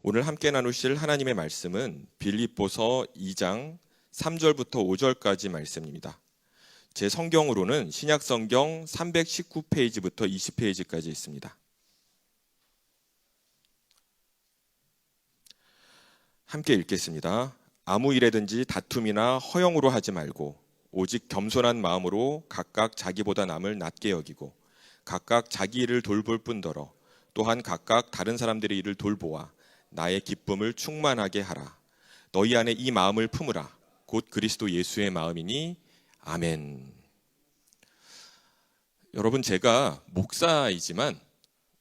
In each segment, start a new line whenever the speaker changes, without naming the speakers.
오늘 함께 나누실 하나님의 말씀은 빌립보서 2장 3절부터 5절까지 말씀입니다. 제 성경으로는 신약 성경 319페이지부터 20페이지까지 있습니다. 함께 읽겠습니다. 아무 일에든지 다툼이나 허영으로 하지 말고 오직 겸손한 마음으로 각각 자기보다 남을 낮게 여기고 각각 자기 일을 돌볼 뿐더러 또한 각각 다른 사람들의 일을 돌보아 나의 기쁨을 충만하게 하라. 너희 안에 이 마음을 품으라. 곧 그리스도 예수의 마음이니 아멘. 여러분 제가 목사이지만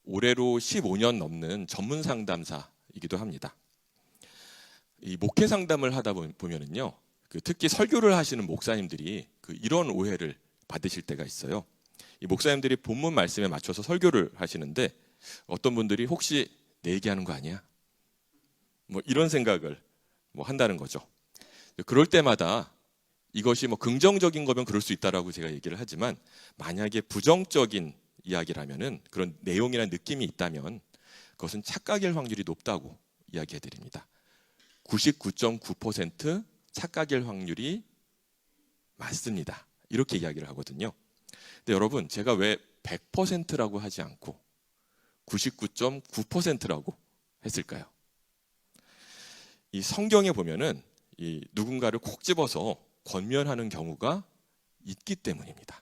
올해로 15년 넘는 전문 상담사이기도 합니다. 이 목회 상담을 하다 보면은요, 그 특히 설교를 하시는 목사님들이 그 이런 오해를 받으실 때가 있어요. 이 목사님들이 본문 말씀에 맞춰서 설교를 하시는데 어떤 분들이 혹시 내 얘기하는 거 아니야? 뭐 이런 생각을 뭐 한다는 거죠. 그럴 때마다 이것이 뭐 긍정적인 거면 그럴 수 있다라고 제가 얘기를 하지만 만약에 부정적인 이야기라면은 그런 내용이나 느낌이 있다면 그것은 착각일 확률이 높다고 이야기해 드립니다. 99.9% 착각일 확률이 맞습니다. 이렇게 이야기를 하거든요. 근데 여러분, 제가 왜 100%라고 하지 않고 99.9%라고 했을까요? 이 성경에 보면은 이 누군가를 콕 집어서 권면하는 경우가 있기 때문입니다.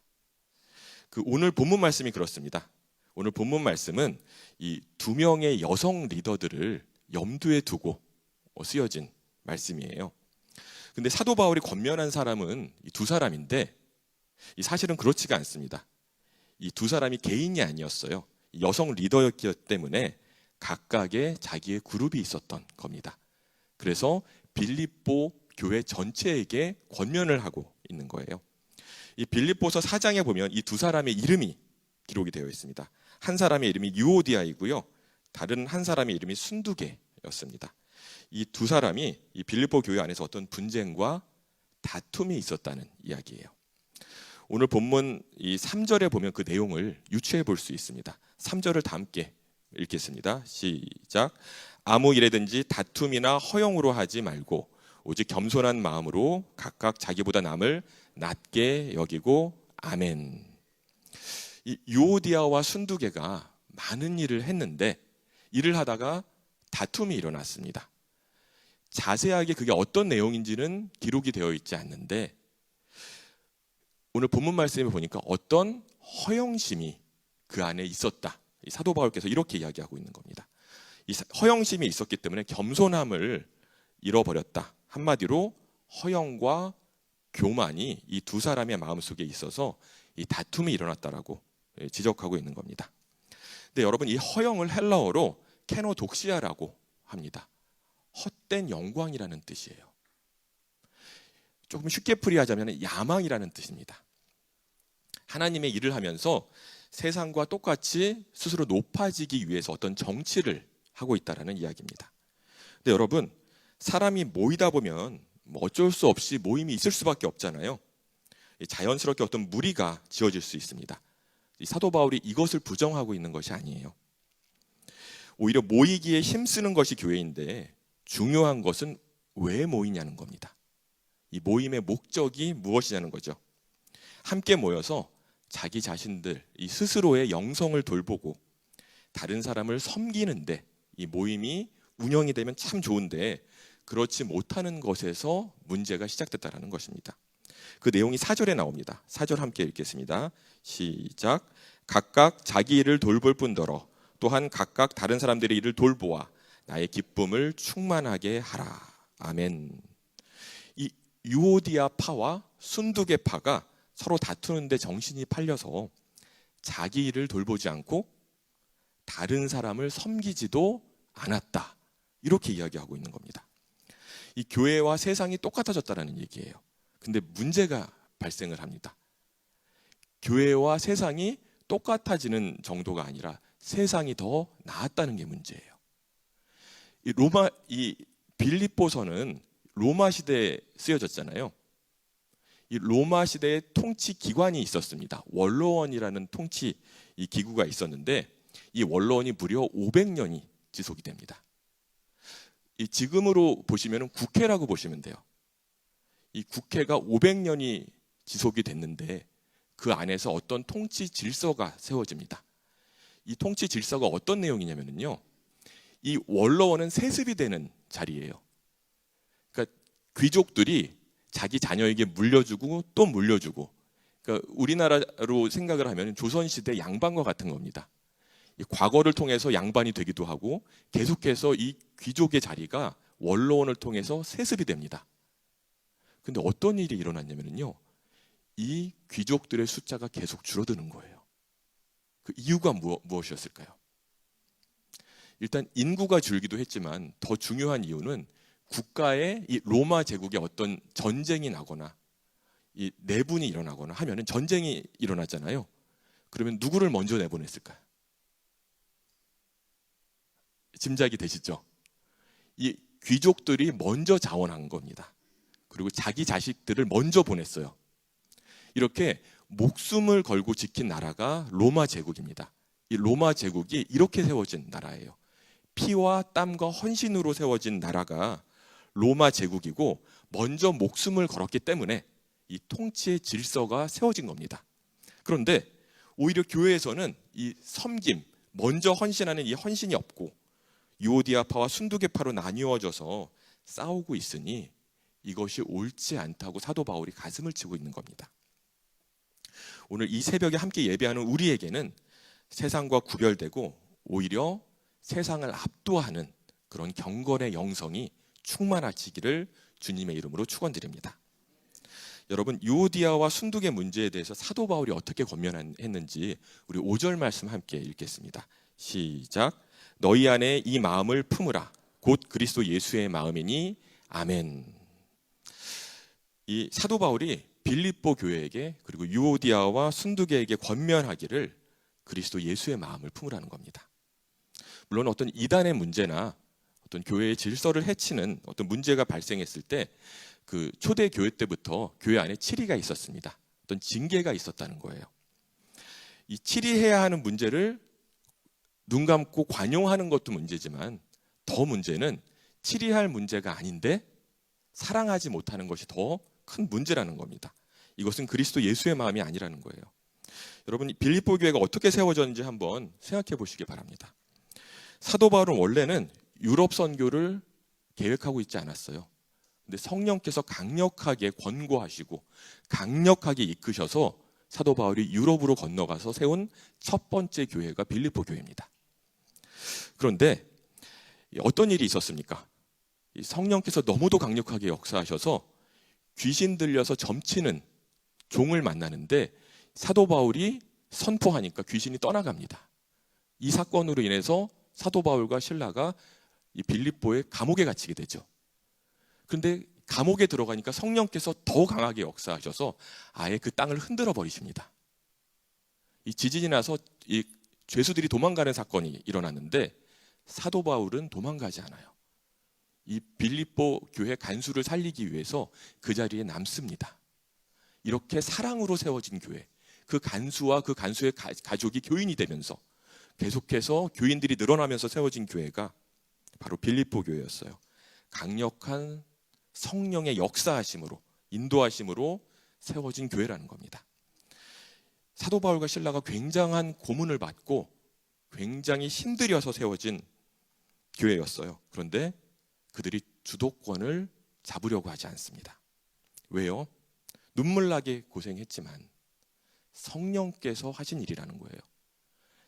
그 오늘 본문 말씀이 그렇습니다. 오늘 본문 말씀은 이 두 명의 여성 리더들을 염두에 두고 쓰여진 말씀이에요. 근데 사도 바울이 권면한 사람은 두 사람인데 이 사실은 그렇지가 않습니다. 이 두 사람이 개인이 아니었어요. 여성 리더였기 때문에 각각의 자기의 그룹이 있었던 겁니다. 그래서 빌립보 교회 전체에게 권면을 하고 있는 거예요. 이 빌립보서 4장에 보면 이 두 사람의 이름이 기록이 되어 있습니다. 한 사람의 이름이 유오디아이고요. 다른 한 사람의 이름이 순두개였습니다. 이 두 사람이 이 빌립보 교회 안에서 어떤 분쟁과 다툼이 있었다는 이야기예요. 오늘 본문 이 3절에 보면 그 내용을 유추해 볼 수 있습니다. 3절을 다 함께 읽겠습니다. 시작. 아무 일에든지 다툼이나 허용으로 하지 말고 오직 겸손한 마음으로 각각 자기보다 남을 낮게 여기고 아멘. 이 유오디아와 순두개가 많은 일을 했는데 일을 하다가 다툼이 일어났습니다. 자세하게 그게 어떤 내용인지는 기록이 되어 있지 않는데 오늘 본문 말씀에 보니까 어떤 허영심이 그 안에 있었다. 사도 바울께서 이렇게 이야기하고 있는 겁니다. 이 허영심이 있었기 때문에 겸손함을 잃어버렸다. 한마디로 허영과 교만이 이 두 사람의 마음속에 있어서 이 다툼이 일어났다라고 예, 지적하고 있는 겁니다. 근데 여러분 이 허영을 헬라어로 케노독시아라고 합니다. 헛된 영광이라는 뜻이에요. 조금 쉽게 풀이하자면 야망이라는 뜻입니다. 하나님의 일을 하면서 세상과 똑같이 스스로 높아지기 위해서 어떤 정치를 하고 있다라는 이야기입니다. 근데 여러분 사람이 모이다 보면 뭐 어쩔 수 없이 모임이 있을 수밖에 없잖아요. 자연스럽게 어떤 무리가 지어질 수 있습니다. 사도 바울이 이것을 부정하고 있는 것이 아니에요. 오히려 모이기에 힘쓰는 것이 교회인데 중요한 것은 왜 모이냐는 겁니다. 이 모임의 목적이 무엇이냐는 거죠. 함께 모여서 자기 자신들 이 스스로의 영성을 돌보고 다른 사람을 섬기는데 이 모임이 운영이 되면 참 좋은데 그렇지 못하는 것에서 문제가 시작됐다라는 것입니다. 그 내용이 사절에 나옵니다. 사절 함께 읽겠습니다. 시작. 각각 자기 일을 돌볼 뿐더러 또한 각각 다른 사람들의 일을 돌보아 나의 기쁨을 충만하게 하라. 아멘. 이 유오디아 파와 순두개 파가 서로 다투는데 정신이 팔려서 자기 일을 돌보지 않고 다른 사람을 섬기지도 않았다. 이렇게 이야기하고 있는 겁니다. 이 교회와 세상이 똑같아졌다는 얘기예요. 근데 문제가 발생을 합니다. 교회와 세상이 똑같아지는 정도가 아니라 세상이 더 나았다는 게 문제예요. 이 로마 이 빌립보서는 로마 시대에 쓰여졌잖아요. 이 로마 시대에 통치 기관이 있었습니다. 원로원이라는 통치 이 기구가 있었는데 이 원로원이 무려 500년이 지속이 됩니다. 이 지금으로 보시면 국회라고 보시면 돼요. 이 국회가 500년이 지속이 됐는데 그 안에서 어떤 통치 질서가 세워집니다. 이 통치 질서가 어떤 내용이냐면요. 이 원로원은 세습이 되는 자리예요. 그러니까 귀족들이 자기 자녀에게 물려주고 또 물려주고. 그러니까 우리나라로 생각을 하면 조선 시대 양반과 같은 겁니다. 이 과거를 통해서 양반이 되기도 하고 계속해서 이 귀족의 자리가 원로원을 통해서 세습이 됩니다. 근데 어떤 일이 일어났냐면요. 이 귀족들의 숫자가 계속 줄어드는 거예요. 그 이유가 무엇, 무엇이었을까요? 일단 인구가 줄기도 했지만 더 중요한 이유는 국가의 이 로마 제국의 어떤 전쟁이 나거나 이 내분이 일어나거나 하면은 전쟁이 일어났잖아요. 그러면 누구를 먼저 내보냈을까요? 짐작이 되시죠? 이 귀족들이 먼저 자원한 겁니다. 그리고 자기 자식들을 먼저 보냈어요. 이렇게 목숨을 걸고 지킨 나라가 로마 제국입니다. 이 로마 제국이 이렇게 세워진 나라예요. 피와 땀과 헌신으로 세워진 나라가 로마 제국이고 먼저 목숨을 걸었기 때문에 이 통치의 질서가 세워진 겁니다. 그런데 오히려 교회에서는 이 섬김, 먼저 헌신하는 이 헌신이 없고 유오디아파와 순두개파로 나뉘어져서 싸우고 있으니 이것이 옳지 않다고 사도 바울이 가슴을 치고 있는 겁니다. 오늘 이 새벽에 함께 예배하는 우리에게는 세상과 구별되고 오히려 세상을 압도하는 그런 경건의 영성이 충만하시기를 주님의 이름으로 축원드립니다. 여러분 유오디아와 순두의 문제에 대해서 사도 바울이 어떻게 권면했는지 우리 5절 말씀 함께 읽겠습니다. 시작. 너희 안에 이 마음을 품으라. 곧 그리스도 예수의 마음이니 아멘. 이 사도 바울이 빌립보 교회에게 그리고 유오디아와 순두계에게 권면하기를 그리스도 예수의 마음을 품으라는 겁니다. 물론 어떤 이단의 문제나 어떤 교회의 질서를 해치는 어떤 문제가 발생했을 때 그 초대 교회 때부터 교회 안에 치리가 있었습니다. 어떤 징계가 있었다는 거예요. 이 치리해야 하는 문제를 눈 감고 관용하는 것도 문제지만 더 문제는 치리할 문제가 아닌데 사랑하지 못하는 것이 더 큰 문제라는 겁니다. 이것은 그리스도 예수의 마음이 아니라는 거예요. 여러분 빌립보 교회가 어떻게 세워졌는지 한번 생각해 보시기 바랍니다. 사도 바울은 원래는 유럽 선교를 계획하고 있지 않았어요. 근데 성령께서 강력하게 권고하시고 강력하게 이끄셔서 사도 바울이 유럽으로 건너가서 세운 첫 번째 교회가 빌립보 교회입니다. 그런데 어떤 일이 있었습니까? 성령께서 너무도 강력하게 역사하셔서 귀신 들려서 점치는 종을 만나는데 사도 바울이 선포하니까 귀신이 떠나갑니다. 이 사건으로 인해서 사도 바울과 신라가 이 빌립보의 감옥에 갇히게 되죠. 그런데 감옥에 들어가니까 성령께서 더 강하게 역사하셔서 아예 그 땅을 흔들어 버리십니다. 이 지진이 나서 이 죄수들이 도망가는 사건이 일어났는데 사도 바울은 도망가지 않아요. 이 빌립보 교회 간수를 살리기 위해서 그 자리에 남습니다. 이렇게 사랑으로 세워진 교회, 그 간수와 그 간수의 가족이 교인이 되면서 계속해서 교인들이 늘어나면서 세워진 교회가 바로 빌립보 교회였어요. 강력한 성령의 역사하심으로 인도하심으로 세워진 교회라는 겁니다. 사도 바울과 신라가 굉장한 고문을 받고 굉장히 힘들여서 세워진 교회였어요. 그런데 그들이 주도권을 잡으려고 하지 않습니다. 왜요? 눈물 나게 고생했지만 성령께서 하신 일이라는 거예요.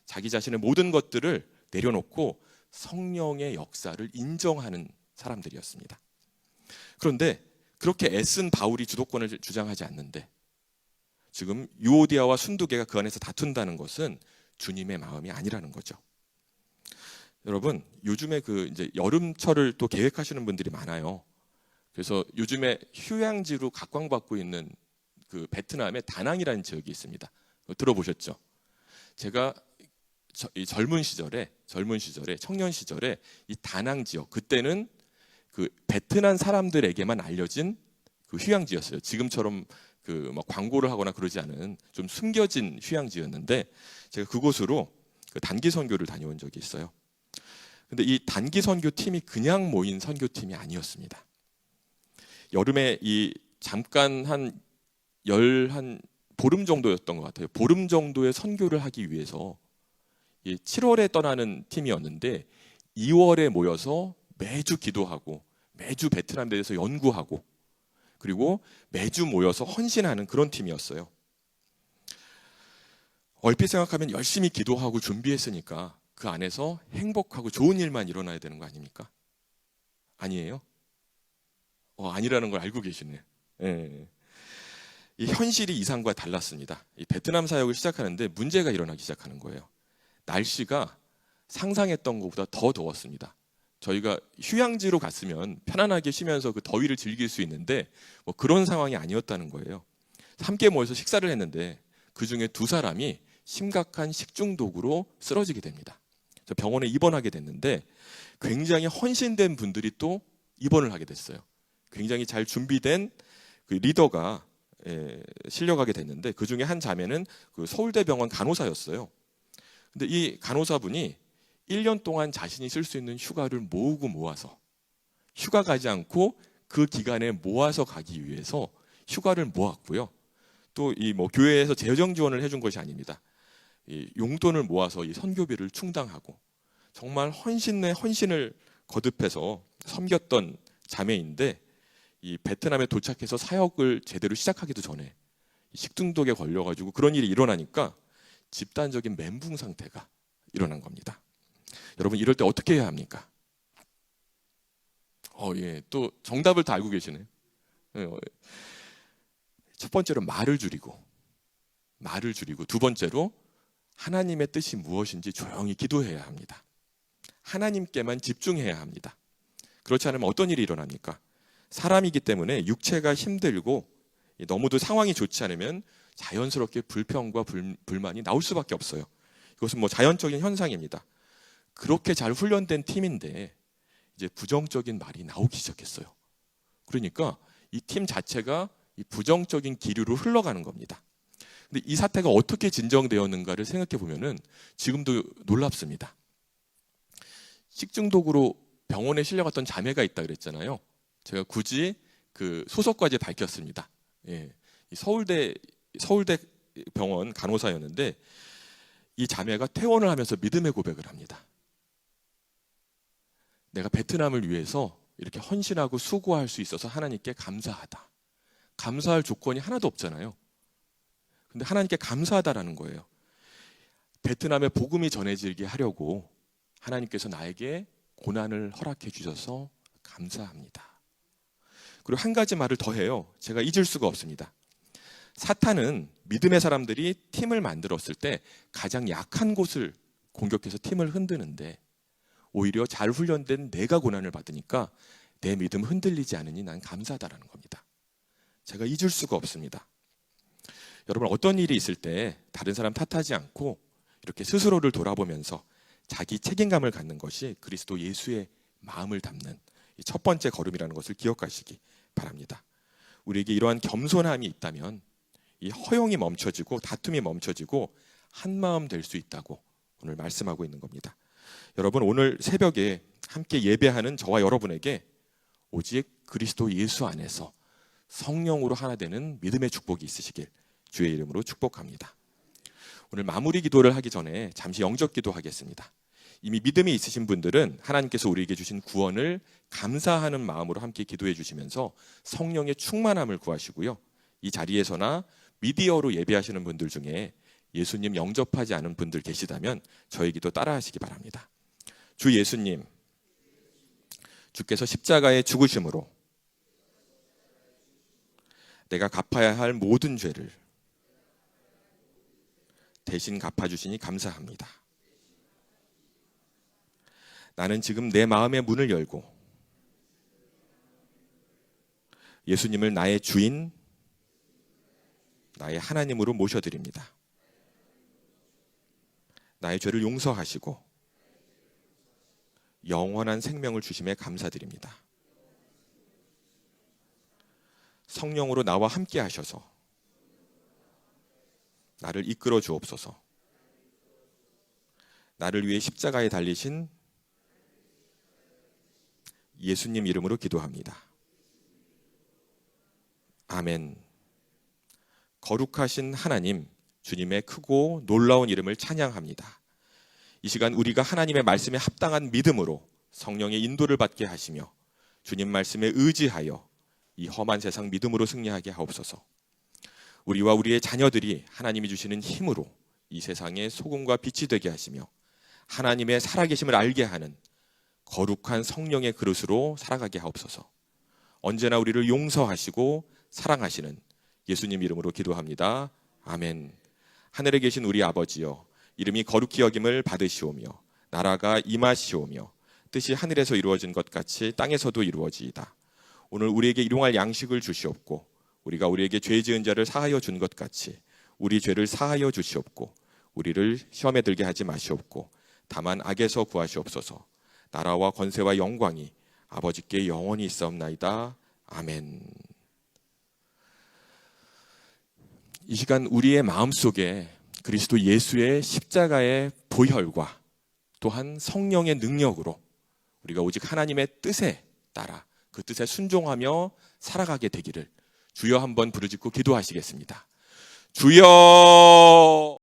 자기 자신의 모든 것들을 내려놓고 성령의 역사를 인정하는 사람들이었습니다. 그런데 그렇게 애쓴 바울이 주도권을 주장하지 않는데 지금 유오디아와 순두계가 그 안에서 다툰다는 것은 주님의 마음이 아니라는 거죠. 여러분 요즘에 그 이제 여름철을 또 계획하시는 분들이 많아요. 그래서 요즘에 휴양지로 각광받고 있는 그 베트남의 다낭이라는 지역이 있습니다. 들어보셨죠? 제가 이 젊은 시절에 젊은 시절에 청년 시절에 이 다낭 지역 그때는 그 베트남 사람들에게만 알려진 그 휴양지였어요. 지금처럼 그뭐 광고를 하거나 그러지 않은 좀 숨겨진 휴양지였는데 제가 그곳으로 그 단기 선교를 다녀온 적이 있어요. 근데 이 단기 선교팀이 그냥 모인 선교팀이 아니었습니다. 여름에 이 잠깐 한 열한 보름 정도였던 것 같아요. 보름 정도의 선교를 하기 위해서 이 7월에 떠나는 팀이었는데 2월에 모여서 매주 기도하고 매주 베트남 대해서 연구하고 그리고 매주 모여서 헌신하는 그런 팀이었어요. 얼핏 생각하면 열심히 기도하고 준비했으니까 그 안에서 행복하고 좋은 일만 일어나야 되는 거 아닙니까? 아니에요? 어, 아니라는 걸 알고 계시네. 예. 이 현실이 이상과 달랐습니다. 이 베트남 사역을 시작하는데 문제가 일어나기 시작하는 거예요. 날씨가 상상했던 것보다 더 더웠습니다. 저희가 휴양지로 갔으면 편안하게 쉬면서 그 더위를 즐길 수 있는데 뭐 그런 상황이 아니었다는 거예요. 함께 모여서 식사를 했는데 그 중에 두 사람이 심각한 식중독으로 쓰러지게 됩니다. 병원에 입원하게 됐는데 굉장히 헌신된 분들이 또 입원을 하게 됐어요. 굉장히 잘 준비된 그 리더가 예, 실려가게 됐는데 그 중에 한 자매는 그 서울대병원 간호사였어요. 근데 이 간호사분이 1년 동안 자신이 쓸 수 있는 휴가를 모으고 모아서 휴가 가지 않고 그 기간에 모아서 가기 위해서 휴가를 모았고요. 또 이 뭐 교회에서 재정 지원을 해준 것이 아닙니다. 이 용돈을 모아서 이 선교비를 충당하고 정말 헌신 내 헌신을 거듭해서 섬겼던 자매인데 이 베트남에 도착해서 사역을 제대로 시작하기도 전에 식중독에 걸려가지고 그런 일이 일어나니까 집단적인 멘붕 상태가 일어난 겁니다. 여러분 이럴 때 어떻게 해야 합니까? 어, 예, 또 정답을 다 알고 계시네. 예, 어, 첫 번째로 말을 줄이고 말을 줄이고 두 번째로 하나님의 뜻이 무엇인지 조용히 기도해야 합니다. 하나님께만 집중해야 합니다. 그렇지 않으면 어떤 일이 일어납니까? 사람이기 때문에 육체가 힘들고 너무도 상황이 좋지 않으면 자연스럽게 불평과 불, 불만이 나올 수밖에 없어요. 이것은 뭐 자연적인 현상입니다. 그렇게 잘 훈련된 팀인데 이제 부정적인 말이 나오기 시작했어요. 그러니까 이 팀 자체가 이 부정적인 기류로 흘러가는 겁니다. 근데 이 사태가 어떻게 진정되었는가를 생각해 보면은 지금도 놀랍습니다. 식중독으로 병원에 실려갔던 자매가 있다 그랬잖아요. 제가 굳이 그 소속까지 밝혔습니다. 예. 서울대 서울대 병원 간호사였는데 이 자매가 퇴원을 하면서 믿음의 고백을 합니다. 내가 베트남을 위해서 이렇게 헌신하고 수고할 수 있어서 하나님께 감사하다. 감사할 조건이 하나도 없잖아요. 근데 하나님께 감사하다라는 거예요. 베트남에 복음이 전해지게 하려고 하나님께서 나에게 고난을 허락해 주셔서 감사합니다. 그리고 한 가지 말을 더 해요. 제가 잊을 수가 없습니다. 사탄은 믿음의 사람들이 팀을 만들었을 때 가장 약한 곳을 공격해서 팀을 흔드는데 오히려 잘 훈련된 내가 고난을 받으니까 내 믿음 흔들리지 않으니 난 감사하다라는 겁니다. 제가 잊을 수가 없습니다. 여러분 어떤 일이 있을 때 다른 사람 탓하지 않고 이렇게 스스로를 돌아보면서 자기 책임감을 갖는 것이 그리스도 예수의 마음을 담는 첫 번째 걸음이라는 것을 기억하시기 바랍니다. 우리에게 이러한 겸손함이 있다면 이 허용이 멈춰지고 다툼이 멈춰지고 한 마음 될 수 있다고 오늘 말씀하고 있는 겁니다. 여러분 오늘 새벽에 함께 예배하는 저와 여러분에게 오직 그리스도 예수 안에서 성령으로 하나 되는 믿음의 축복이 있으시길 주의 이름으로 축복합니다. 오늘 마무리 기도를 하기 전에 잠시 영적 기도하겠습니다. 이미 믿음이 있으신 분들은 하나님께서 우리에게 주신 구원을 감사하는 마음으로 함께 기도해 주시면서 성령의 충만함을 구하시고요. 이 자리에서나 미디어로 예배하시는 분들 중에 예수님 영접하지 않은 분들 계시다면 저희 기도 따라하시기 바랍니다. 주 예수님, 주께서 십자가의 죽으심으로 내가 갚아야 할 모든 죄를 대신 갚아주시니 감사합니다. 나는 지금 내 마음의 문을 열고 예수님을 나의 주인, 나의 하나님으로 모셔드립니다. 나의 죄를 용서하시고 영원한 생명을 주심에 감사드립니다. 성령으로 나와 함께 하셔서 나를 이끌어 주옵소서. 나를 위해 십자가에 달리신 예수님 이름으로 기도합니다. 아멘. 거룩하신 하나님, 주님의 크고 놀라운 이름을 찬양합니다. 이 시간 우리가 하나님의 말씀에 합당한 믿음으로 성령의 인도를 받게 하시며 주님 말씀에 의지하여 이 험한 세상 믿음으로 승리하게 하옵소서. 우리와 우리의 자녀들이 하나님이 주시는 힘으로 이 세상의 소금과 빛이 되게 하시며 하나님의 살아계심을 알게 하는 거룩한 성령의 그릇으로 살아가게 하옵소서. 언제나 우리를 용서하시고 사랑하시는 예수님 이름으로 기도합니다. 아멘. 하늘에 계신 우리 아버지여 이름이 거룩히 여김을 받으시오며 나라가 임하시오며 뜻이 하늘에서 이루어진 것 같이 땅에서도 이루어지이다. 오늘 우리에게 일용할 양식을 주시옵고 우리가 우리에게 죄 지은 자를 사하여 준 것 같이 우리 죄를 사하여 주시옵고 우리를 시험에 들게 하지 마시옵고 다만 악에서 구하시옵소서. 나라와 권세와 영광이 아버지께 영원히 있사옵나이다. 아멘. 이 시간 우리의 마음 속에 그리스도 예수의 십자가의 보혈과 또한 성령의 능력으로 우리가 오직 하나님의 뜻에 따라 그 뜻에 순종하며 살아가게 되기를 주여 한번 부르짖고 기도하시겠습니다. 주여